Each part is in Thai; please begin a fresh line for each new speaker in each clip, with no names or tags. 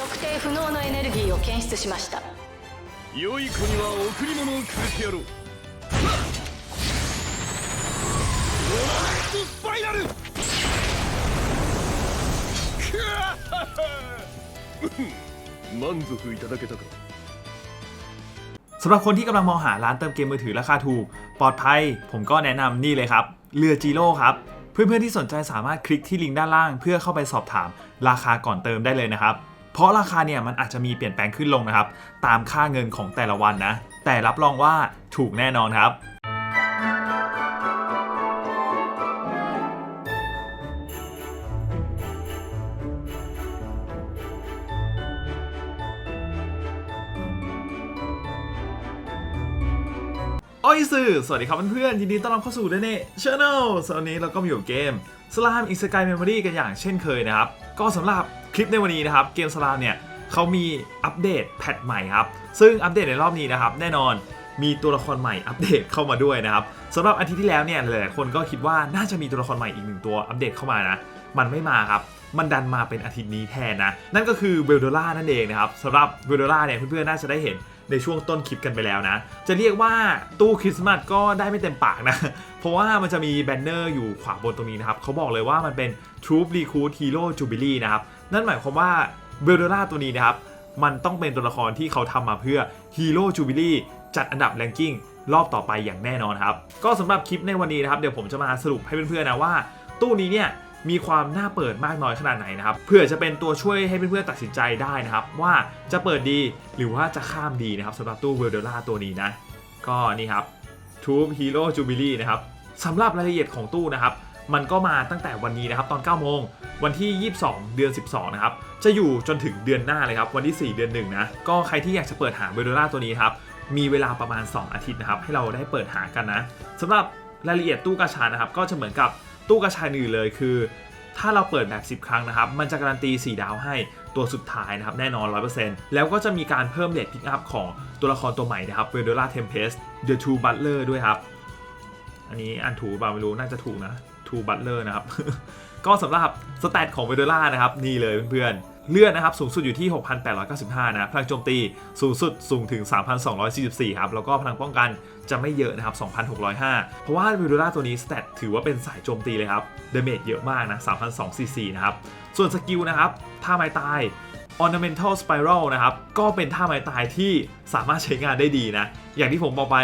測定不能のエネルギーを検出しました
良い子には贈り物をくれてやろうドラネットスパイラルくわっはっは満足いただけたか
สำหรับคนที่กำลังมองหาร้านเติมเกมมือถือราคาถูก ปลอดภัย ผมก็แนะนำนี่เลยครับ เรือจีโร่ครับ เพื่อนๆที่สนใจสามารถคลิกที่ลิงก์ด้านล่าง เพื่อเข้าไปสอบถามราคาก่อนเติมได้เลยนะครับ เพราะราคาเนี่ยมันอาจจะมีเปลี่ยนแปลงขึ้นลงนะครับ ตามค่าเงินของแต่ละวันนะ แต่รับรองว่าถูกแน่นอนครับอ้ยสื่อสวัสดีครับเพื่อนๆยินดีต้อนรับเข้าสู่เดเน่ช n แนลสำหรับวันนี้เราก็มาอยู่เกมสลามอิสกายเมมโมรีกันอย่างเช่นเคยนะครับ ก็สำหรับ คลิปในวันนี้นะครับเกมสลามเนี่ยเขามีอัปเดตแพทใหม่ครับ ซึ่งอัปเดตในรอบนี้นะครับแน่นอนมีตัวละครใหม่อัปเดตเข้ามาด้วยนะครับสำหรับอาทิตย์ที่แล้วเนี่ยหลายๆคนก็คิดว่าน่าจะมีตัวละครใหม่อีกหนึ่งตัวอัปเดตเข้ามานะ มันไม่มาครับ มันดันมาเป็นอาทิตย์นี้แทนนะ นั่นก็คือเวลโดล่านั่นเองนะครับสำหรับเวลโดล่าเนี่ยเพื่อนๆน่าจะได้เห็นในช่วงต้นคลิปกันไปแล้วนะ จะเรียกว่าตู้คริสต์มาสก็ได้ไม่เต็มปากนะ เพราะว่ามันจะมีแบนเนอร์อยู่ขวาบนตรงนี้นะครับเขาบอกเลยว่ามันเป็น Troop Recruit Hero Jubilee นะครับ นั่นหมายความว่าเบลเดล่าตัวนี้นะครับ มันต้องเป็นตัวละครที่เขาทำมาเพื่อ Hero Jubilee จัดอันดับแรงกิ้งรอบต่อไปอย่างแน่นอนครับ ก็สำหรับคลิปในวันนี้นะครับ เดี๋ยวผมจะมาสรุปให้เพื่อนๆนะว่า ตู้นี้เนี่ยมีความน่าเปิดมากน้อยขนาดไหนนะครับเพื่อจะเป็นตัวช่วยให้เพื่อนๆตัดสินใจได้นะครับ ว่าจะเปิดดีหรือว่าจะข้ามดีนะครับสำหรับตู้เวลเดล่าตัวนี้นะ ก็นี่ครับ Troop Hero Jubilee นะครับสำหรับรายละเอียดของตู้นะครับ มันก็มาตั้งแต่วันนี้นะครับตอน9โมงวันที่ 22 เดือน 12 นะครับ จะอยู่จนถึงเดือนหน้าเลยครับ วันที่ 4 เดือน 1 นะ ก็ใครที่อยากจะเปิดหาเวลเดล่าตัวนี้ครับ มีเวลาประมาณ 2 อาทิตย์นะครับ ให้เราได้เปิดหากันนะสำหรับรายละเอียดตู้กาชานะครับ ก็จะเหมือนกับตู้กาชาอื่นเลยคือ ถ้าเราเปิดแบบ 10 ครั้งนะครับ มันจะการันตี 4 ดาวให้ตัวสุดท้ายนะครับ แน่นอน 100%แล้วก็จะมีการเพิ่มเรทพิกอัพของตัวละครตัวใหม่นะครับ v e l d o l a Tempest The Two Butler ด้วยครับ อันนี้อ่านถูกเปล่าไม่รู้น่าจะถูกนะ Two Butler นะครับ ก็สำหรับสแตทของ v e l d o l a นะครับ นี่เลยเพื่อนๆเลื่อนนะครับสูงสุดอยู่ที่ 6,895 นะพลังโจมตีสูงสุดสูงถึง 3,244 ครับ แล้วก็พลังป้องกันจะไม่เยอะนะครับ 2,605 เพราะว่า v e l d o l a ตัวนี้สแตทถือว่าเป็นสายโจมตีเลยครับเดเมจเยอะมากนะ 3,244 นะครับ ส่วนสกิลนะครับท่าไม้ตาย Ornamental Spiral นะครับ ก็เป็นท่าไม้ตายที่สามารถใช้งานได้ดีนะ อย่างที่ผมบอกไป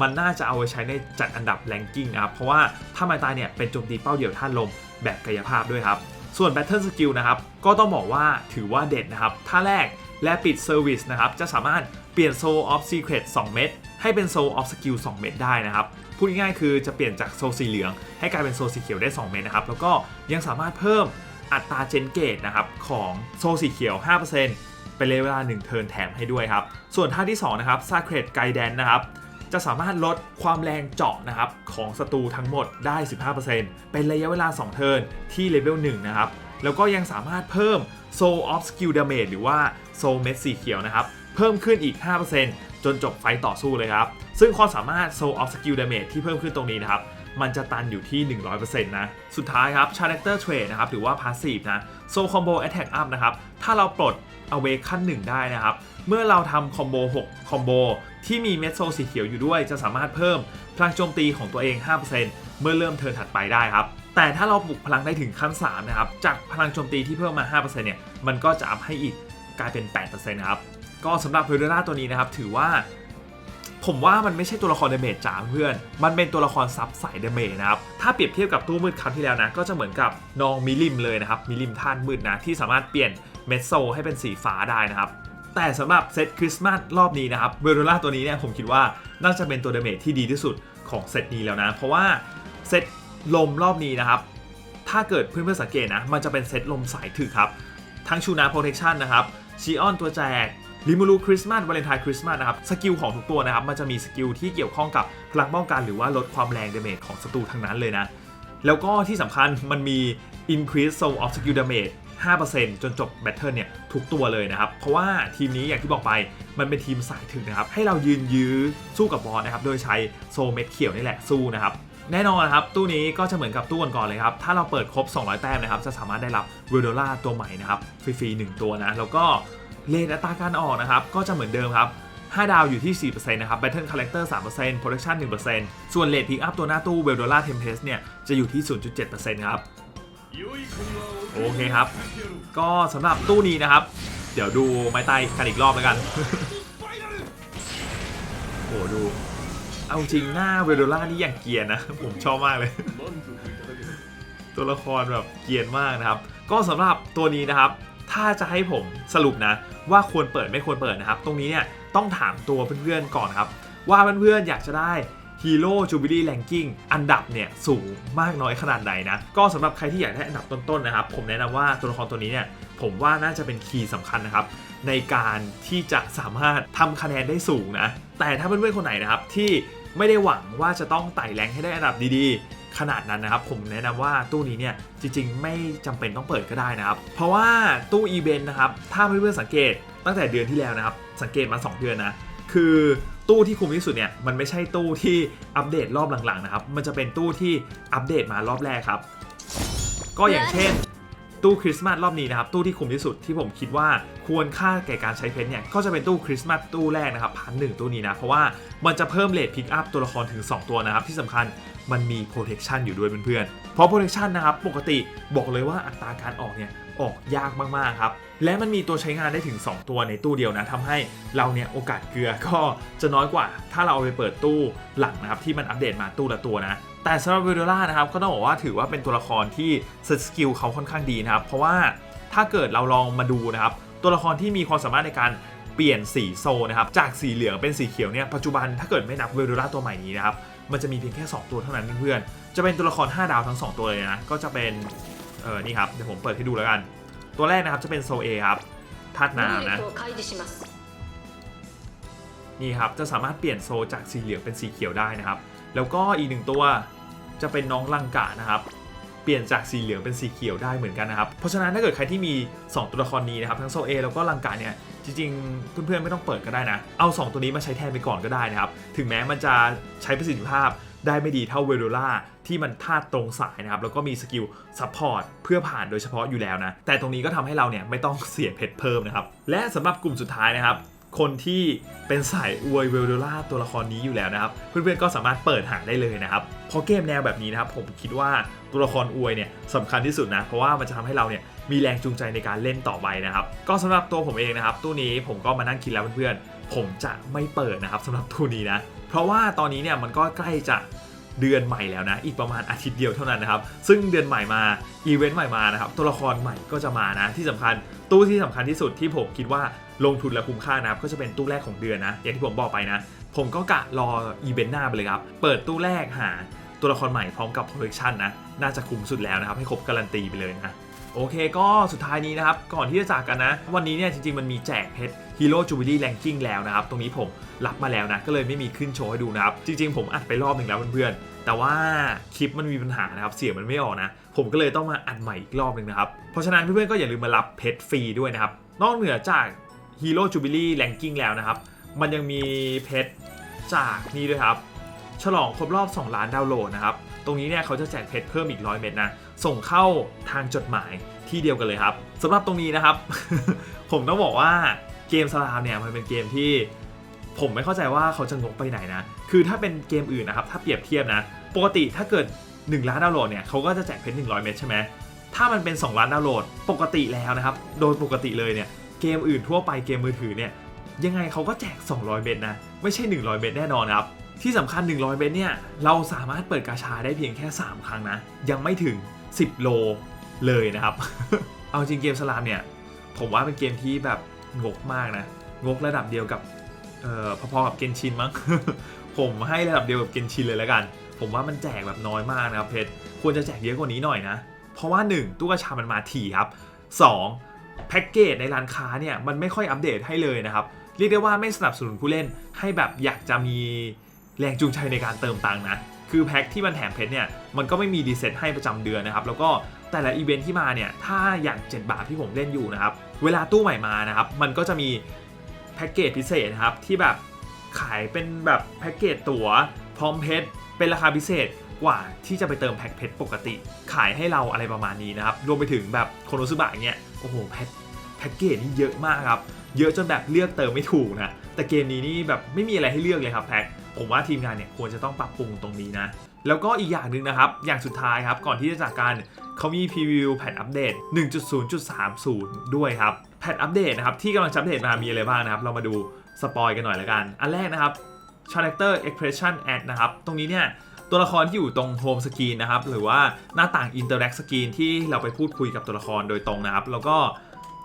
มันน่าจะเอาไว้ใช้ในจัดอันดับแรงกิ้งนะครับ เพราะว่าท่าไม้ตายเนี่ยเป็นโจมตีเป้าเดี่ยวท่านลมแบบกายภาพด้วยครับ ส่วน Battle Skill นะครับ ก็ต้องบอกว่าถือว่าเด็ดนะครับ ท่าแรกและปิด Service นะครับ จะสามารถเปลี่ยน Soul of Secret 2 เม็ดให้เป็น Soul of Skill 2 เม็ดได้นะครับ พูดง่ายๆคือจะเปลี่ยนจากโซลสีเหลือง ให้กลายเป็นโซลสีเขียวได้ 2 เม็ดนะครับ แล้วก็ยังสามารถเพิ่ม อัตราเจนเกตนะครับของโซลสีเขียว5%เป็นระยะเวลา 1 เทิร์นแถมให้ด้วยครับ ส่วนท่าที่ 2 นะครับ Sacred Guidance นะครับจะสามารถลดความแรงเจาะนะครับของศัตรูทั้งหมดได้ 15%เป็นระยะเวลา 2 เทิร์นที่เลเวล1นะครับ แล้วก็ยังสามารถเพิ่ม Soul of Skill Damage หรือว่า Soul เม็ดสีเขียวนะครับ เพิ่มขึ้นอีก 5%จนจบไฟต์ต่อสู้เลยครับ ซึ่งความสามารถ Soul of Skill Damage ที่เพิ่มขึ้นตรงนี้นะครับ มันจะตันอยู่ที่ 100%นะ สุดท้ายครับ Character Trait นะครับหรือว่า Passive นะ Soul Combo Attack Up นะครับ ถ้าเราปลด Awake ขั้น 1 ได้นะครับ เมื่อเราทำคอมโบ 6 คอมโบ ที่มีเม็ดโซสีเขียวอยู่ด้วยจะสามารถเพิ่มพลังโจมตีของตัวเอง 5%เมื่อเริ่มเทิร์นถัดไปได้ครับแต่ถ้าเราปลุกพลังได้ถึงขั้น 3 นะครับ จากพลังโจมตีที่เพิ่มมา 5%เนี่ย มันก็จะอัพให้อีกกลายเป็น 8%นะครับ ก็สำหรับเพลเดล่าตัวนี้นะครับ ถือว่า ผมว่ามันไม่ใช่ตัวละครเดเมจจ๋าเพื่อน มันเป็นตัวละครซับสายเดเมจนะครับ ถ้าเปรียบเทียบกับตู้มืดครั้งที่แล้วนะ ก็จะเหมือนกับน้องมิลิมเลยนะครับ มิลิมท่านมืดนะ ที่สามารถเปลี่ยนเมดโซให้เป็นสีฟ้าได้นะครับ แต่สำหรับเซตคริสต์มาสรอบนี้นะครับเวโรล่าตัวนี้เนี่ยผมคิดว่าน่าจะเป็นตัวเดเมจที่ดีที่สุดของเซตนี้แล้วนะ เพราะว่าเซตลมรอบนี้นะครับ ถ้าเกิดเพื่อนๆสังเกตนะ มันจะเป็นเซตลมสายถึกครับ ทั้งชูนาโปรเทคชันนะครับชีออนตัวแจก ลิมูรูคริสต์มาสวาเลนไทน์คริสต์มาสนะครับสกิลของทุกตัวนะครับมันจะมีสกิลที่เกี่ยวข้องกับพลังป้องกันหรือว่าลดความแรงเดเมจของศัตรูทั้งนั้นเลยนะ แล้วก็ที่สำคัญมันมี increase soul of skill damage 5%จนจบแบทเทิลเนี่ยทุกตัวเลยนะครับ เพราะว่าทีมนี้อย่างที่บอกไปมันเป็นทีมสายถึงนะครับ ให้เรายืนยื้อสู้กับบอสนะครับ โดยใช้โซเม็ดเขียวนี่แหละสู้นะครับ แน่นอนครับ ตู้นี้ก็จะเหมือนกับตู้ก่อนๆเลยครับ ถ้าเราเปิดครบ 200 แต้มนะครับ จะสามารถได้รับเวลโดล่าตัวใหม่นะครับ ฟรีๆ1ตัวนะ แล้วก็ เลทอัตราการออกนะครับก็จะเหมือนเดิมครับ 5 ดาวอยู่ที่ 4%นะครับ Battle Character 3% Production 1%ส่วนเลท Pick Up ตัวหน้าตู้ v e l d o r a Tempest เนี่ยจะอยู่ที่ 0.7%ครับ โอเคครับ ก็สำหรับตู้นี้นะครับ เดี๋ยวดูไม้ตายกันอีกรอบแล้วกัน โอ้ดู เอาจริงหน้าเวโดล่านี่อย่างเกียนนะ ผมชอบมากเลย ตัวละครแบบเกียนมากนะครับ ก็สำหรับตัวนี้นะครับ ถ้าจะให้ผมสรุปนะ ว่าควรเปิดไม่ควรเปิดนะครับ ตรงนี้เนี่ยต้องถามตัวเพื่อนๆก่อนครับ ว่าเพื่อนๆอยากจะได้ฮีโร่จูบิลี่แรงกิ้งอันดับเนี่ยสูงมากน้อยขนาดไหนนะ ก็สำหรับใครที่อยากได้อันดับต้นๆนะครับ ผมแนะนำว่าตัวละครตัวนี้เนี่ยผมว่าน่าจะเป็นคีย์สำคัญนะครับ ในการที่จะสามารถทำคะแนนได้สูงนะ แต่ถ้าเพื่อนๆคนไหนนะครับที่ไม่ได้หวังว่าจะต้องไต่แรงให้ได้อันดับดีๆ ขนาดนั้นนะครับ ผมแนะนำว่าตู้นี้เนี่ยจริง ๆ ไม่จำเป็นต้องเปิดก็ได้นะครับ เพราะว่าตู้อีเวนต์นะครับถ้าเพื่อนๆสังเกตตั้งแต่เดือนที่แล้วนะครับ สังเกตมา 2 เดือนนะคือตู้ที่คุ้มที่สุดเนี่ยมันไม่ใช่ตู้ที่อัปเดตรอบหลังๆนะครับ มันจะเป็นตู้ที่อัปเดตมารอบแรกครับ ก็อย่างเช่น ตู้คริสต์มาสรอบนี้นะครับตู้ที่คุ้มที่สุดที่ผมคิดว่าควรค่าแก่การใช้เพชรเนี่ยก็จะเป็นตู้คริสต์มาสตู้แรกนะครับพันหนึ่งตู้นี้นะเพราะว่ามันจะเพิ่มเลทพิกอัพตัวละครถึง 2 ตัวนะครับที่สำคัญมันมี protection อยู่ด้วยเพื่อนๆ เพราะ protection นะครับ ปกติบอกเลยว่าอัตราการออกเนี่ย ออกยากมากๆครับ และมันมีตัวใช้งานได้ถึง 2 ตัวในตู้เดียวนะทำให้เราเนี่ย โอกาสเกลือก็จะน้อยกว่า ถ้าเราเอาไปเปิดตู้หลังนะครับ ที่มันอัปเดตมาตู้ละตัวนะ แต่สำหรับวิโดล่านะครับก็ต้องบอกว่าถือว่าเป็นตัวละครที่สกิลเขาค่อนข้างดีนะครับ เพราะว่าถ้าเกิดเราลองมาดูนะครับ ตัวละครที่มีความสามารถในการเปลี่ยนสีโซนะครับ จากสีเหลืองเป็นสีเขียวเนี่ยปัจจุบันถ้าเกิดไม่นับเวโดูล่าตัวใหม่นี้นะครับ มันจะมีเพียงแค่ 2 ตัวเท่านั้นเพื่อนจะเป็นตัวละคร 5 ดาวทั้ง 2 ตัวเลยนะ ก็จะเป็น เออนี่ครับ เดี๋ยวผมเปิดให้ดูแล้วกัน ตัวแรกนะครับจะเป็นโซเอครับธาตุน้ำนะนี่ครับจะสามารถเปลี่ยนโซจากสีเหลืองเป็นสีเขียวได้นะครับ แล้วก็อีกหนึ่งตัวจะเป็นน้องลังกะนะครับเปลี่ยนจากสีเหลืองเป็นสีเขียวได้เหมือนกันนะครับ เพราะฉะนั้นถ้าเกิดใครที่มี 2 ตัวละครนี้นะครับ ทั้งโซเอแล้วก็ลังกะเนี่ย จริงๆ เพื่อนๆ ไม่ต้องเปิดก็ได้นะ เอา 2 ตัวนี้มาใช้แทนไปก่อนก็ได้นะครับ ถึงแม้มันจะใช้ประสิทธิภาพได้ไม่ดีเท่าเวโดล่าที่มันธาตุตรงสายนะครับ แล้วก็มีสกิลซัพพอร์ตเพื่อผ่านโดยเฉพาะอยู่แล้วนะ แต่ตรงนี้ก็ทำให้เราเนี่ยไม่ต้องเสียเพชรเพิ่มนะครับ และสำหรับกลุ่มสุดท้ายนะครับ คนที่เป็นสายอวยเวลโดล่าตัวละครนี้อยู่แล้วนะครับเพื่อนๆก็สามารถเปิดหาได้เลยนะครับพราะเกมแนวแบบนี้นะครับผมคิดว่าตัวละครอวยเนี่ยสำคัญที่สุดนะเพราะว่ามันจะทำให้เราเนี่ยมีแรงจูงใจในการเล่นต่อไปนะครับก็สำหรับตัวผมเองนะครับตู้นี้ผมก็มานั่งคิดแล้วเพื่อนๆผมจะไม่เปิดนะครับสำหรับตู้นี้นะเพราะว่าตอนนี้เนี่ยมันก็ใกล้จะเดือนใหม่แล้วนะ อีกประมาณอาทิตย์เดียวเท่านั้นนะครับ ซึ่งเดือนใหม่มาอีเวนต์ใหม่มานะครับ ตัวละครใหม่ก็จะมานะ ที่สำคัญตู้ที่สำคัญที่สุดที่ผมคิดว่า ลงทุนและคุ้มค่านะครับก็จะเป็นตู้แรกของเดือนนะ อย่างที่ผมบอกไปนะ ผมก็กะรออีเวนต์หน้าไปเลยครับ เปิดตู้แรกหาตัวละครใหม่พร้อมกับคอลเลคชันนะ น่าจะคุ้มสุดแล้วนะครับ ให้ครบการันตีไปเลยนะโอเคก็สุดท้ายนี้นะครับ ก่อนที่จะจากกันนะ วันนี้เนี่ยจริงๆ มันมีแจกเพชรฮีโร่จูบิลี่แรงกิ้งแล้วนะครับ ตรงนี้ผมรับมาแล้วนะ ก็เลยไม่มีขึ้นโชว์ให้ดูนะครับ จริงๆ ผมอัดไปรอบหนึ่งแล้วเพื่อนๆ แต่ว่าคลิปมันมีปัญหานะครับ เสียงมันไม่ออกนะ ผมก็เลยต้องมาอัดใหม่อีกรอบหนึ่งนะครับ เพราะฉะนั้นเพื่อนๆ ก็อย่าลืมมารับเพชรฟรีด้วยนะครับ นอกเหนือจาก ฮีโร่จูบิลี่แรงกิ้งแล้วนะครับ มันยังมีเพชรจากนี่ด้วยครับ ฉลองครบรอบ 2 ล้านดาวน์โหลดนะครับ ตรงนี้เนี่ยเขาจะแจกเพชรเพิ่มอีก100เม็ดนะ ส่งเข้าทางจดหมายที่เดียวกันเลยครับสำหรับตรงนี้นะครับ ผมต้องบอกว่าเกมสลามเนี่ยมันเป็นเกมที่ ผมไม่เข้าใจว่าเขาจะงกไปไหนนะ คือถ้าเป็นเกมอื่นนะครับ ถ้าเปรียบเทียบนะ ปกติถ้าเกิด 1 ล้านดาวน์โหลดเนี่ยเขาก็จะแจกเพชร100 เม็ดใช่ไหมถ้ามันเป็น 2 ล้านดาวน์โหลด ปกติแล้วนะครับ โดยปกติเลยเนี่ย เกมอื่นทั่วไปเกมมือถือเนี่ยยังไงเขาก็แจก 200 เม็ดนะ ไม่ใช่ 100 เม็ดแน่นอนครับ ที่สำคัญ 100 เม็ดเนี่ย เราสามารถเปิดกาชาได้เพียงแค่ 3 ครั้งนะ ยังไม่ถึง 10 โลเลยนะครับ เอาจริงเกมสลามเนี่ย ผมว่าเป็นเกมที่แบบงกมากนะ งกระดับเดียวกับเอ่อพอๆกับเกนชินมั้ง ผมให้ระดับเดียวกับเกนชินเลยแล้วกัน ผมว่ามันแจกแบบน้อยมากนะครับเพชรควรจะแจกเยอะกว่านี้หน่อยนะ เพราะว่า 1ตู้กระชามันมาถี่ครับ 2. แพ็กเกจในร้านค้าเนี่ยมันไม่ค่อยอัปเดตให้เลยนะครับ เรียกได้ว่าไม่สนับสนุนผู้เล่นให้แบบอยากจะมีแรงจูงใจในการเติมตังค์นะ คือแพ็คที่มันแถมเพชรเนี่ยมันก็ไม่มีดีเซ็ตให้ประจำเดือนนะครับ แล้วก็แต่ละอีเวนท์ที่มาเนี่ยถ้าอย่าง 7 บาทที่ผมเล่นอยู่นะครับ เวลาตู้ใหม่มานะครับ มันก็จะมีแพ็กเกจพิเศษนะครับที่แบบขายเป็นแบบแพ็กเกจตั๋วพร้อมเพชรเป็นราคาพิเศษกว่าที่จะไปเติมแพ็กเพชรปกติ ขายให้เราอะไรประมาณนี้นะครับ รวมไปถึงแบบโคโนซึบะเนี่ย โอ้โหเพชรแพ็กเกจนี่เยอะมากครับ เยอะจนแบบเลือกเติมไม่ถูกนะ แต่เกมนี้นี่แบบไม่มีอะไรให้เลือกเลยครับแพ็กผมว่าทีมงานเนี่ยควรจะต้องปรับปรุงตรงนี้นะ แล้วก็อีกอย่างหนึ่งนะครับ อย่างสุดท้ายครับ ก่อนที่จะจากการเขามีพรีวิวแพทอัปเดต 1.0.30 ด้วยครับ แพทอัปเดตนะครับ ที่กำลังจะอัปเดตมามีอะไรบ้างนะครับ เรามาดูสปอยกันหน่อยละกัน อันแรกนะครับ Character Expression Ad นะครับ ตรงนี้เนี่ย ตัวละครที่อยู่ตรงโฮมสกรีนนะครับหรือว่าหน้าต่าง Interact Screen ที่เราไปพูดคุยกับตัวละครโดยตรงนะครับ แล้วก็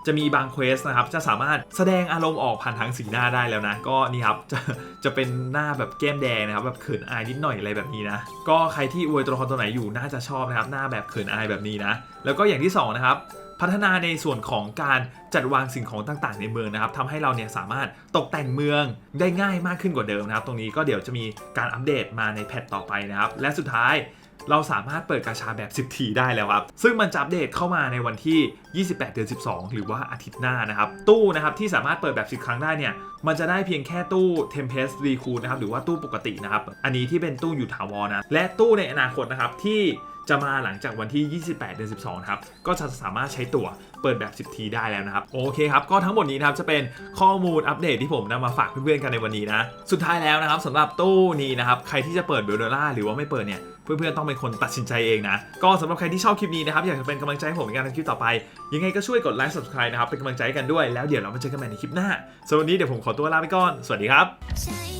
จะมีบางเควสนะครับ จะสามารถแสดงอารมณ์ออกผ่านทางสีหน้าได้แล้วนะ ก็นี่ครับ จะจะเป็นหน้าแบบแก้มแดงนะครับ แบบเขินอายนิดหน่อยอะไรแบบนี้นะ ก็ใครที่อวยตัวละครตัวไหนอยู่น่าจะชอบนะครับ หน้าแบบเขินอายแบบนี้นะ แล้วก็อย่างที่สองนะครับ พัฒนาในส่วนของการจัดวางสิ่งของต่างๆ ในเมืองนะครับทำให้เราเนี่ยสามารถตกแต่งเมืองได้ง่ายมากขึ้นกว่าเดิมนะครับ ตรงนี้ก็เดี๋ยวจะมีการอัปเดตมาในแพทต่อไปนะครับ และสุดท้ายเราสามารถเปิดกาชาแบบ 10 ทีได้แล้วครับ ซึ่งมันจะอัปเดตเข้ามาในวันที่ 28 เดือน 12 หรือว่าอาทิตย์หน้านะครับ ตู้นะครับที่สามารถเปิดแบบ 10 ครั้งได้เนี่ย มันจะได้เพียงแค่ตู้ Tempest Recruit นะครับ หรือว่าตู้ปกตินะครับ อันนี้ที่เป็นตู้อยู่ถาวรนะ และตู้ในอนาคตนะครับที่ จะมาหลังจากวันที่ 28 เดือน 12 ครับ ก็จะสามารถใช้ตั๋วเปิดแบบ 10 ทีได้แล้วนะครับ โอเคครับ ก็ทั้งหมดนี้นะครับจะเป็นข้อมูลอัปเดตที่ผมนำมาฝากเพื่อนๆกันในวันนี้นะ สุดท้ายแล้วนะครับสำหรับตู้นี้นะครับ ใครที่จะเปิดเบลเดล่าหรือว่าไม่เปิดเนี่ยเพื่อนๆต้องเป็นคนตัดสินใจเองนะ ก็สำหรับใครที่ชอบคลิปนี้นะครับ อยากจะเป็นกำลังใจให้ผมในการทำคลิปต่อไป ยังไงก็ช่วยกดไลค์ subscribe นะครับ เป็นกำลังใจกันด้วย แล้วเดี๋ยวเรามาเจอกันใหม่ในคลิปหน้าสำหรับวันนี้เดี๋ยวผมขอตัวลาไปก่อน สวัสดีครับ